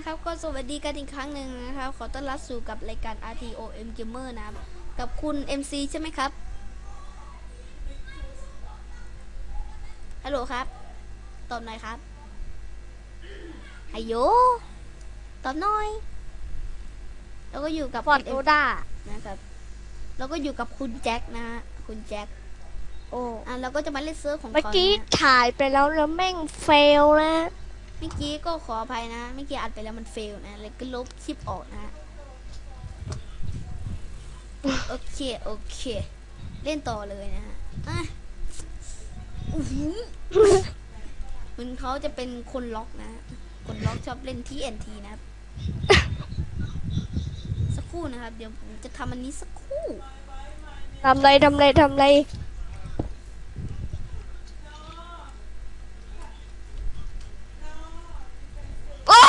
สวัสดีกันอีกครั้งหนึ่งนะครับ ขอต้อนรับสู่กับรายการ RTOM Gamer นะครับ กับคุณ MC ใช่ไหมครับ ฮัลโหลครับ ตอบหน่อยครับฮัลโหลตอบหน่อย แล้วก็อยู่กับฟอร์ดคุณโอ MC ด้านะครับ แล้วก็อยู่กับคุณแจ็คนะฮะ คุณแจ็คโอ้อะเราก็จะมาเล่นเซิร์ฟของเมื่อเขากี้นะฮะถ่ายไปแล้วแล้วแม่งเฟลนะ เมื่อกี้ก็ขออภัยนะเมื่อกี้อัดไปแล้วมันเฟลนะเลยก็ลบคลิปออกนะโอเคโอเค เล่นต่อเลยนะฮะอะอื้อหือเหมันเขาจะเป็นคนล็อกนะ คนล็อกชอบเล่นทีเอ็นทีนะครับสักครู่นะครับ เดี๋ยวผมจะทำอันนี้สักครู่ทำไรทำไรทำไรโอ้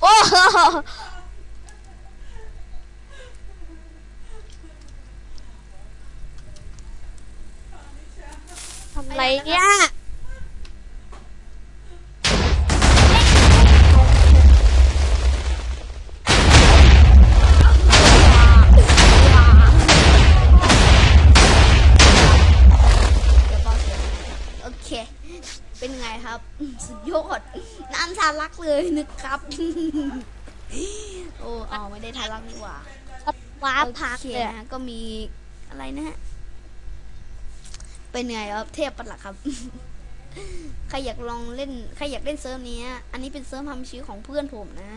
โอ้ ทำไรเนี่ยเดี๋ยวเบาเสียงนะครับโอเคเป็นไงครับ สุดยอดน้ำชาลักเลยนะครับ โอ้อ๋อไม่ได้ทารักนี่หว่าว้าโอพักเคเลยนะฮะก็มีอะไรนะฮะ เป็นไงครับเทพปะล่ะครับ ใครอยากลองเล่น ใครอยากเล่นเซิร์ฟนี้อะอันนี้เป็นเซิร์ฟทำชีวิตของเพื่อนผมนะ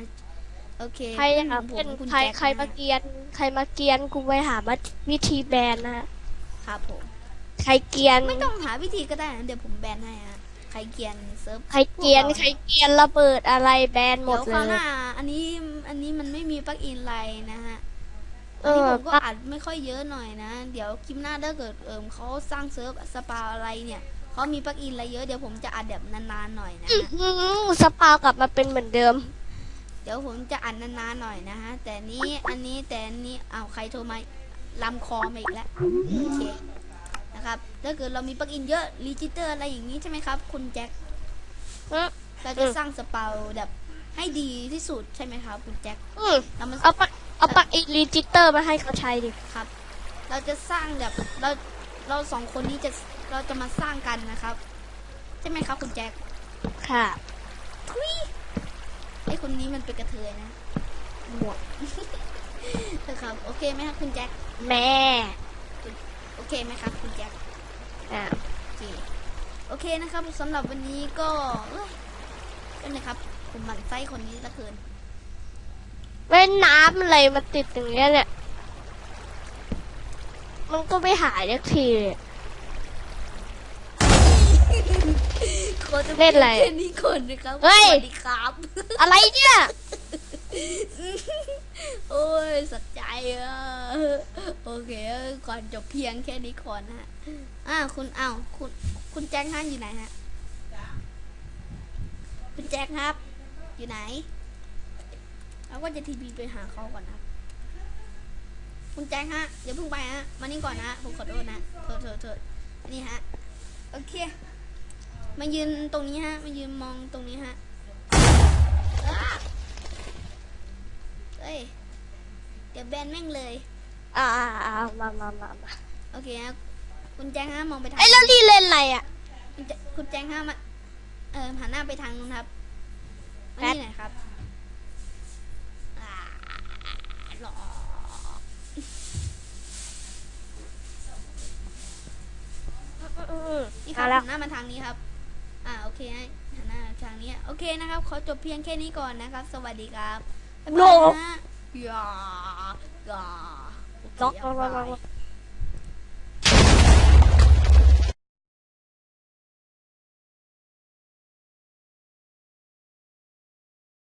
โอเคใครเพื่อนหาของผเพื่อนมคุณใครแจ็คใครนะมาฮะเกรียน ใครมาเกรียนกูไปหามาวิธีแบนนะฮะ ครับผม ใครเกรียน ไม่ต้องหาวิธีก็ได้นะเดี๋ยวผมแบนให้ฮะใครเกรียนเซิร์ฟ ใครเกรียน ใครเกรียนระเบิดอะไรแบนหมเดี๋ดยวเลคราวยหน้าอั นนี้อันนี้มันไม่มีปลั๊กอินไลน์นะฮะเออันนี้อผมก็อัดไม่ค่อยเยอะหน่อยนะ เดี๋ยวคลิปหน้าถ้าเกิดเอิมเขาสร้างเซิร์ฟสปาอะไรเนี่ยเขามีปลั๊กอินอะไรเยอะเดี๋ยวผมจะอัดแบบนานๆหน่อยนะอื้อฮะหือสปาวกลับมาเป็นเหมือนเดิม เดี๋ยวผมจะอัดนานๆหน่อยนะฮะแต่นี้อันนี้แต่อันนี้อ้าวใครโทรมาลำคอมาอีกแล้วโอเคนะครับถ้าเกิดเรามีปลั๊กอินเยอะรีจิเตอร์อะไรอย่างนี้ใช่ไหมครับ คุณแจ็คอืมเราจะสร้างสปาแบบ ให้ดีที่สุดใช่ไหมครับคุณแจ็คอืมเรามาเอาปักเอาปักอีรีจิเตอร์มาให้เขาใช้ดิครับ เราจะสร้างแบบเราเราสองคนนี้จะเราจะมาสร้างกันนะครับ ใช่ไหมครับคุณแจ็คค่ะทุยไอคนนี้มันเป็นกระเทยนะหมวกนะครับโอเคไหมครับคุณแจ็คแม่โอเคไหมครับคุณแจ็คอะโอเคโอเคนะครับสำหรับวันนี้ก็เอ้ยเป็นไงครับ ผมหมั่นไส้คนนี้เหละเกิน เว้นน้ำอะไรมาติดอย่างเงี้ยเนี่ย มันก็ไม่หายสักทีเลย ขอจะเล่นอะไรแค่นี้ก่อนนะครับเฮ้ย สวัสดีครับ อะไรเนี่ย โอ้ยสัใจอะโอเคก่อนจบเพียงแค่นี้ก่อนนะฮะอ่าคุณอ้าวคุณคุณแจ็คฮะอยู่ไหนฮะ คุณแจ็คครับ อยู่ไหนเราก็จะทีบีไปหาเขาก่อนนะครับคุณแจ็คฮะอย่าเพิ่งไปฮะมานี่ก่อนนะผมขอโทษนะโทษโทษโทษนี่ฮะโอเคมายืนตรงนี้ฮะมายืนมองตรงนี้ฮะอ้าเอ้ยเดี๋ยวแบนแม่งเลยอ่าอ่าอ่ามามามามาโอเคฮะคุณแจงฮะมองไปทางไอ้ยแล้วนี่เล่นอะไรอะคุณแจคุณแจงฮะมาเออหันหน้าไปทางนู้นครับมา แป๊บนี่หน่อยครับอ่าหรอนี่ครับมาแล้วหันหน้ามาทางนี้ครับ อ่าโอเคฮะหันหน้าทางนี้ โอเคนะครับขอจบเพียงแค่นี้ก่อนนะครับ สวัสดีครับบ๊ายบายโลนะฮะอย่าอย่าโอเคล็อกบ๊ายล็อกล็อกบายล็อก